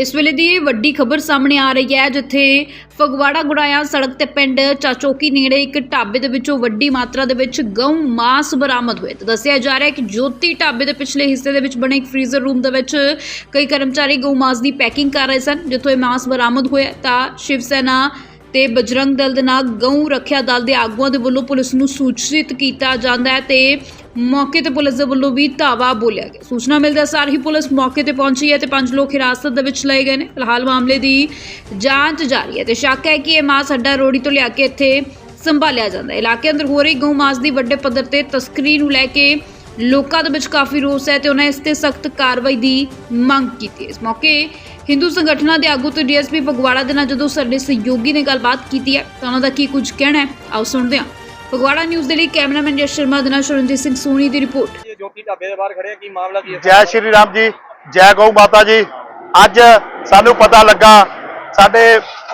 ਇਸ ਵੇਲੇ ਦੀ ਵੱਡੀ ਖਬਰ ਸਾਹਮਣੇ ਆ ਰਹੀ ਹੈ, ਜਿੱਥੇ ਫਗਵਾੜਾ ਗੁੜਾਇਆ ਸੜਕ ਤੇ ਪਿੰਡ ਚਾਚੋਕੀ ਨੇੜੇ ਇੱਕ ਢਾਬੇ ਦੇ ਵਿੱਚੋਂ ਵੱਡੀ ਮਾਤਰਾ ਦੇ ਵਿੱਚ ਗਊ ਮਾਸ ਬਰਾਮਦ ਹੋਇਆ ਤੇ ਦੱਸਿਆ ਜਾ ਰਿਹਾ ਹੈ ਕਿ ਜੋਤੀ ਢਾਬੇ ਦੇ ਪਿਛਲੇ ਹਿੱਸੇ ਦੇ ਵਿੱਚ ਬਣੇ ਇੱਕ ਫ੍ਰੀਜ਼ਰ ਰੂਮ ਦੇ ਵਿੱਚ ਕਈ ਕਰਮਚਾਰੀ ਗਊ ਮਾਸ ਦੀ ਪੈਕਿੰਗ ਕਰ ਰਹੇ ਸਨ, ਜਿੱਥੋਂ ਇਹ ਮਾਸ ਬਰਾਮਦ ਹੋਇਆ। ਤਾਂ ਸ਼ਿਵ ਸੈਨਾ ਤੇ ਬਜਰੰਗ ਦਲ ਦੇ ਨਾਲ ਗਊ ਰੱਖਿਆ ਦਲ ਦੇ ਆਗੂਆਂ ਦੇ ਵੱਲੋਂ ਪੁਲਿਸ ਨੂੰ ਸੂਚਿਤ ਕੀਤਾ ਜਾਂਦਾ ਹੈ ਤੇ ਮੌਕੇ ਤੇ ਪੁਲਿਸ ਦੇ ਵੱਲੋਂ ਵੀ ਧਾਵਾ ਬੋਲਿਆ ਗਿਆ। ਸੂਚਨਾ ਮਿਲਦਾ ਸਾਰ ਹੀ ਪੁਲਿਸ ਮੌਕੇ ਤੇ ਪਹੁੰਚੀ ਹੈ ਤੇ ਪੰਜ ਲੋਕ ਹਿਰਾਸਤ ਦੇ ਵਿੱਚ ਲਏ ਗਏ ਨੇ। ਫਿਲਹਾਲ ਮਾਮਲੇ ਦੀ ਜਾਂਚ ਜਾਰੀ ਹੈ ਤੇ ਸ਼ੱਕ ਹੈ ਕਿ ਇਹ ਮਾਸ ਅੱਡਾ ਰੋੜੀ ਤੋਂ ਲਿਆ ਕੇ ਇੱਥੇ ਸੰਭਾਲਿਆ ਜਾਂਦਾ ਹੈ। ਇਲਾਕੇ ਅੰਦਰ ਹੋ ਰਹੀ ਗਊ ਮਾਸ ਦੀ ਵੱਡੇ ਪੱਧਰ ਤੇ ਤਸਕਰੀ ਨੂੰ ਲੈ ਕੇ ਲੋਕਾਂ ਦੇ ਵਿੱਚ ਕਾਫੀ ਰੋਸ ਹੈ ਤੇ ਉਹਨਾਂ ਇਸ ਤੇ ਸਖਤ ਕਾਰਵਾਈ ਦੀ ਮੰਗ ਕੀਤੀ ਇਸ ਮੌਕੇ ਹਿੰਦੂ ਸੰਗਠਨਾਂ ਦੇ ਆਗੂ ਤੇ ਡੀਐਸਪੀ ਫਗਵਾੜਾ ਦੇ ਨਾਲ ਜਦੋਂ ਸਾਡੇ ਸਹਿਯੋਗੀ ਨੇ ਗੱਲਬਾਤ ਕੀਤੀ ਹੈ ਤਾਂ ਉਹਨਾਂ ਦਾ ਕੀ ਕੁਝ ਕਹਿਣਾ ਹੈ? ਆਓ ਸੁਣਦੇ ਹਾਂ। ਫਗਵਾੜਾ ਨਿਊਜ਼ ਦੇ ਲਈ ਕੈਮਰਾਮੈਨ ਯਸ਼ ਸ਼ਰਮਾ ਦੇ ਨਾਲ ਸ਼ਰਨਜੀਤ ਸਿੰਘ ਸੋਨੀ ਦੀ ਰਿਪੋਰਟ। ਇਹ ਜੋਤੀ ਢਾਬੇ ਦੇ ਬਾਹਰ ਖੜੇ ਆ ਕੀ ਮਾਮਲਾ ਕੀ ਹੈ? ਜੈ ਸ਼੍ਰੀ ਰਾਮ ਜੀ ਜੈ ਗਊ ਮਾਤਾ ਜੀ। ਅੱਜ ਸਾਨੂੰ ਪਤਾ ਲੱਗਾ ਸਾਡੇ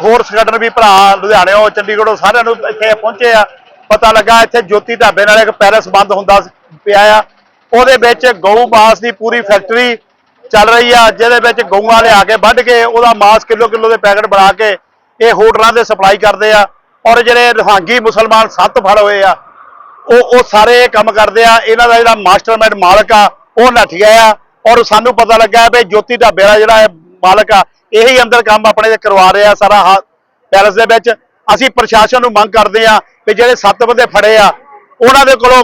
ਹੋਰ ਸੰਗਠਨ ਵੀ ਭਰਾ ਲੁਧਿਆਣਿਓਂ ਚੰਡੀਗੜ੍ਹੋਂ ਸਾਰਿਆਂ ਨੂੰ ਇੱਥੇ ਪਹੁੰਚੇ ਆ। ਪਤਾ ਲੱਗਾ ਇੱਥੇ ਜੋਤੀ ਢਾਬੇ ਨਾਲ ਇੱਕ ਪੈਰਸ ਬੰਦ ਹੁੰਦਾ ਪਿਆ ਆ। ਉਹਦੇ ਵਿੱਚ ਗਊ ਮਾਸ ਦੀ ਪੂਰੀ ਫੈਕਟਰੀ ਚੱਲ ਰਹੀ ਆ, ਜਿਹਦੇ ਵਿੱਚ ਗਊਆਂ ਲਿਆ ਕੇ ਵੱਢ ਕੇ ਉਹਦਾ ਮਾਸ ਕਿਲੋ ਕਿਲੋ ਦੇ ਪੈਕਟ ਬਣਾ ਕੇ ਇਹ ਹੋਟਲਾਂ ਦੇ ਸਪਲਾਈ ਕਰਦੇ ਆ ਔਰ ਜਿਹੜੇ ਰਹਾਂਗੀ ਮੁਸਲਮਾਨ ਸੱਤ ਫੜ ਹੋਏ ਆ, ਉਹ ਉਹ ਸਾਰੇ ਇਹ ਕੰਮ ਕਰਦੇ ਆ, ਇਹਨਾਂ ਦਾ ਜਿਹੜਾ ਮਾਸਟਰਮਾਈਂਡ ਮਾਲਕ ਆ, ਉਹ ਨੱਠ ਗਿਆ ਆ ਔਰ ਸਾਨੂੰ ਪਤਾ ਲੱਗਾ ਵੀ ਜੋਤੀ ਢਾਬੇ ਦਾ ਜਿਹੜਾ ਇਹ ਮਾਲਕ ਆ, ਇਹੀ ਅੰਦਰ ਕੰਮ ਆਪਣੇ ਦੇ ਕਰਵਾ ਰਿਹਾ ਸਾਰਾ ਹਾ- ਪੈਲਸ ਦੇ ਵਿੱਚ। ਅਸੀਂ ਪ੍ਰਸ਼ਾਸਨ ਨੂੰ ਮੰਗ ਕਰਦੇ ਆ ਵੀ ਜਿਹੜੇ ਸੱਤ ਬੰਦੇ ਫੜੇ ਆ, ਉਹਨਾਂ ਦੇ ਕੋਲੋਂ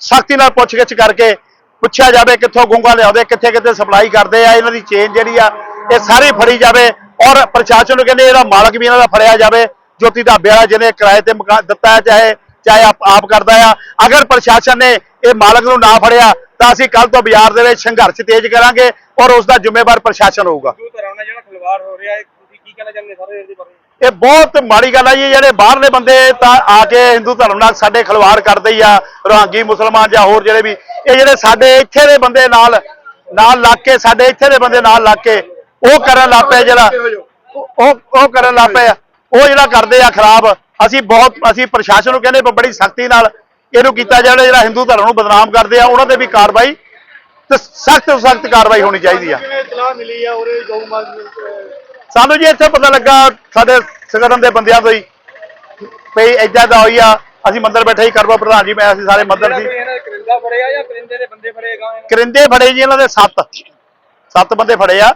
ਸਖਤੀ ਨਾਲ ਪੁੱਛਗਿੱਛ ਕਰਕੇ ਪੁੱਛਿਆ ਜਾਵੇ ਕਿੱਥੋਂ ਗੁੰਗਾ ਲਿਆਉਂਦੇ, ਕਿੱਥੇ ਕਿੱਥੇ ਸਪਲਾਈ ਕਰਦੇ ਆ, ਇਹਨਾਂ ਦੀ ਚੇਨ ਜਿਹੜੀ ਆ, ਇਹ ਸਾਰੀ ਫੜੀ ਜਾਵੇ ਔਰ ਪ੍ਰਸ਼ਾਸਨ ਨੂੰ ਕਹਿੰਦੇ ਇਹਦਾ ਮਾਲਕ ਵੀ ਇਹਨਾਂ ਦਾ ਫੜਿਆ ਜਾਵੇ, ਜੋਤੀ ਢਾਬੇ ਵਾਲਾ ਜਿਹਨੇ ਕਿਰਾਏ ਤੇ ਮਕਾਨ ਦਿੱਤਾ ਹੈ, ਚਾਹੇ ਚਾਹੇ ਆਪ ਆਪ ਕਰਦਾ ਆ। ਅਗਰ ਪ੍ਰਸ਼ਾਸਨ ਨੇ ਇਹ ਮਾਲਕ ਨੂੰ ਨਾ ਫੜਿਆ, ਤਾਂ ਅਸੀਂ ਕੱਲ ਤੋਂ ਬਾਜ਼ਾਰ ਦੇ ਵਿੱਚ ਸੰਘਰਸ਼ ਤੇਜ਼ ਕਰਾਂਗੇ ਔਰ ਉਸ ਦਾ ਜ਼ਿੰਮੇਵਾਰ ਪ੍ਰਸ਼ਾਸਨ ਹੋਊਗਾ। ਜਿਹੜਾ ਖਿਲਵਾੜ ਹੋ ਰਿਹਾ ਹੈ, ਤੁਸੀਂ ਕੀ ਕਹਿਣਾ ਚਾਹੁੰਦੇ ਸਾਰੇ ਇਹਦੇ ਬਾਰੇ? ਇਹ ਬਹੁਤ ਮਾੜੀ ਗੱਲ ਆ ਜੀ, ਜਿਹੜੇ ਬਾਹਰਲੇ ਬੰਦੇ ਤਾਂ ਆ ਕੇ ਹਿੰਦੂ ਧਰਮ ਨਾਲ ਸਾਡੇ ਖਿਲਵਾੜ ਕਰਦੇ ਹੀ ਆ, ਰੋਹਾਂਗੀ ਮੁਸਲਮਾਨ ਜਾਂ ਹੋਰ ਜਿਹੜੇ ਵੀ, ਇਹ ਜਿਹੜੇ ਸਾਡੇ ਇੱਥੇ ਦੇ ਬੰਦੇ ਨਾਲ ਨਾਲ ਲੱਗ ਕੇ, ਸਾਡੇ ਇੱਥੇ ਦੇ ਬੰਦੇ ਨਾਲ ਲੱਗ ਕੇ, ਉਹ ਕਰਨ ਲੱਗ ਪਏ ਜਿਹੜਾ, ਉਹ ਉਹ ਕਰਨ ਲੱਗ ਪਏ ਆ। ਉਹ ਜਿਹੜਾ ਕਰਦੇ ਆ ਖਰਾਬ, ਅਸੀਂ ਬਹੁਤ, ਅਸੀਂ ਪ੍ਰਸ਼ਾਸਨ ਨੂੰ ਕਹਿੰਦੇ ਬੜੀ ਸਖਤੀ ਨਾਲ ਇਹਨੂੰ ਕੀਤਾ ਜਾਵੇ, ਜਿਹੜਾ ਹਿੰਦੂ ਧਰਮ ਨੂੰ ਬਦਨਾਮ ਕਰਦੇ ਆ, ਉਹਨਾਂ ਤੇ ਵੀ ਕਾਰਵਾਈ, ਤੇ ਸਖਤ ਸਖਤ ਕਾਰਵਾਈ ਹੋਣੀ ਚਾਹੀਦੀ ਆ। ਕਿਵੇਂ ਮਿਲੀ ਆ ਉਹਦੇ ਗਊ ਮਾਸ ਸਾਨੂੰ ਜੀ ਇੱਥੇ ਪਤਾ ਲੱਗਾ ਸਾਡੇ ਸੰਗਠਨ ਦੇ ਬੰਦਿਆਂ ਤੋਂ ਹੀ ਵੀ ਏਦਾਂ ਦਾ ਹੋਈ ਆ ਅਸੀਂ ਮੰਦਰ ਬੈਠੇ ਹੀ ਕਰਵਾ ਪ੍ਰਧਾਨ ਜੀ ਮੈਂ ਅਸੀਂ ਸਾਰੇ ਮੰਦਰ ਦੇ ਕਰਿੰਦਾ ਫੜੇ ਆ ਜਾਂ ਕਰਿੰਦੇ ਦੇ ਬੰਦੇ ਫੜੇ ਗਾਂ ਕਰਿੰਦੇ ਫੜੇ ਜੀ ਇਹਨਾਂ ਦੇ ਸੱਤ। ਸੱਤ ਬੰਦੇ ਫੜੇ ਆ।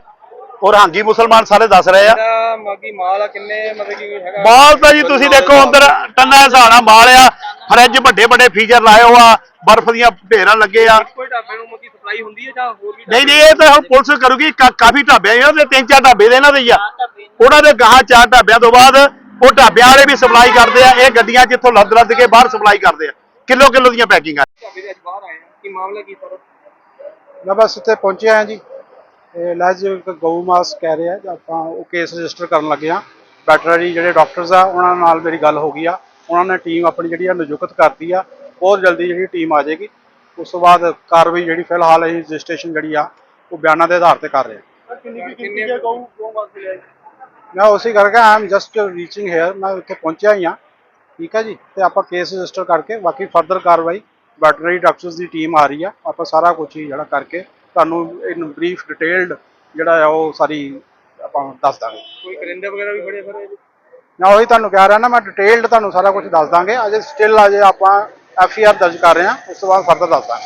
ਔਰ ਹਾਂਗੀ ਮੁਸਲਮਾਨ ਸਾਰੇ ਦੱਸ ਰਹੇ ਆ। ਮਾਗੀ ਮਾਲ ਆ ਕਿੰਨੇ ਮਤਲਬ ਕਿ ਹੈਗਾ? ਮਾਲ ਤਾਂ ਜੀ ਤੁਸੀਂ ਦੇਖੋ ਅੰਦਰ ਟੰਨਾ ਹਿਸਾਣਾ ਮਾਲ ਆ। ਫਰਿੱਜ ਵੱਡੇ ਵੱਡੇ ਫੀਚਰ ਲਾਏ ਹੋਆ ਬਰਫ਼ ਦੀਆਂ ਢੇਰਾਂ ਲੱਗੇ ਆ। ਕੋਈ ਢਾਬੇ ਨੂੰ ਮੱਕੀ ਸਪਲਾਈ ਹੁੰਦੀ ਹੈ ਜਾਂ ਹੋਰ ਵੀ ਨਹੀਂ ਨਹੀਂ ਇਹ ਤਾਂ ਹੁਣ ਪੁਲਿਸ ਕਰੂਗੀ ਕਾ- ਕਾਫੀ ਢਾਬੇ ਆ ਇਹਨਾਂ ਦੇ ਤਿੰਨ ਚਾਰ ਢਾਬੇ ਦੇ ਇਹਨਾਂ ਦੇ ਹੀ ਆ। ਉਹਨਾਂ ਦੇ ਗਾਹਾਂ ਚਾਰ ਢਾਬਿਆਂ ਤੋਂ ਬਾਅਦ ਉਹ ਢਾਬਿਆਂ ਵਾਲੇ ਵੀ ਸਪਲਾਈ ਕਰਦੇ ਆ ਇਹ ਗੱਡੀਆਂ ਜਿੱਥੋਂ ਲੱਦ ਲੱਦ ਕੇ ਬਾਹਰ ਸਪਲਾਈ ਕਰਦੇ ਆ। ਕਿਲੋ ਕਿਲੋ ਦੀਆਂ ਪੈਕਿੰਗਾਂ ਢਾਬੇ ਦੇ ਅੱਜ ਬਾਹਰ ਆਏ ਆ। ਕੀ ਮਾਮਲਾ ਕੀ ਸਰ ਮੈਂ ਬਸ ਇੱਥੇ ਪਹੁੰਚਿਆ ਹਾਂ ਜੀ। ਇਹ ਲੈਜ ਗਊ ਮਾਸ ਕਹਿ ਰਿਹਾ ਜੀ ਆਪਾਂ ਉਹ ਕੇਸ ਰਜਿਸਟਰ ਕਰਨ ਲੱਗੇ ਆ। ਵੈਟਰਨਰੀ ਜਿਹੜੇ ਡਾਕਟਰਸ ਆ ਉਹਨਾਂ ਨਾਲ ਮੇਰੀ ਗੱਲ ਹੋ ਗਈ ਆ। ਉਹਨਾਂ ਨੇ ਟੀਮ ਆਪਣੀ ਜਿਹੜੀ ਆ ਨਿਯੁਕਤ ਕਰਤੀ ਆ ਬਹੁਤ ਜਲਦੀ ਜਿਹੜੀ ਟੀਮ ਆ ਜਾਏਗੀ। ਉਸ ਤੋਂ ਬਾਅਦ ਕਾਰਵਾਈ ਜਿਹੜੀ ਫਿਲਹਾਲ ਅਸੀਂ ਰਜਿਸਟ੍ਰੇਸ਼ਨ ਜਿਹੜੀ ਆ ਉਹ ਬਿਆਨਾਂ ਦੇ ਆਧਾਰ ਤੇ ਕਰ ਰਹੇ। ਹਾਂ ਕਿੰਨੇ ਗਊ ਗਊ? ਮੈਂ ਉਸੇ ਕਰਕੇ I am just reaching here ਮੈਂ ਇੱਥੇ ਪਹੁੰਚਿਆ ਹੀ ਆ। ਠੀਕ ਹੈ ਜੀ? ਤੇ ਆਪਾਂ ਕੇਸ ਰਜਿਸਟਰ ਕਰਕੇ ਬਾਕੀ ਫਰਦਰ ਕਾਰਵਾਈ ਵੈਟਰਨਰੀ ਡਾਕਟਰਸ ਦੀ ਟੀਮ ਆ ਰਹੀ ਆ। ਆਪਾਂ ਸਾਰਾ ਕੁਝ ਹੀ ਜਿਹੜਾ ਕਰਕੇ ਤੁਹਾਨੂੰ ਇਨ ਬਰੀਫ ਡਿਟੇਲਡ ਜਿਹੜਾ ਆ ਉਹ ਸਾਰੀ ਆਪਾਂ ਦੱਸ ਦਾਂਗੇ। ਕੋਈ ਕਰਿੰਦੇ ਵਗੈਰਾ ਵੀ ਫੜੇ ਫੜੇ? ਮੈਂ ਉਹੀ ਤੁਹਾਨੂੰ ਕਹਿ ਰਿਹਾ ਨਾ, ਮੈਂ ਡਿਟੇਲਡ ਤੁਹਾਨੂੰ ਸਾਰਾ ਕੁਝ ਦੱਸ ਦਾਂਗੇ। ਅਜੇ ਸਟਿਲ ਅਜੇ ਆਪਾਂ ਐਫ ਆਰ ਦਰਜ ਕਰ ਰਹੇ ਹਾਂ, ਉਸ ਤੋਂ ਬਾਅਦ ਫਰਦਰ ਦੱਸ ਦਾਂਗੇ।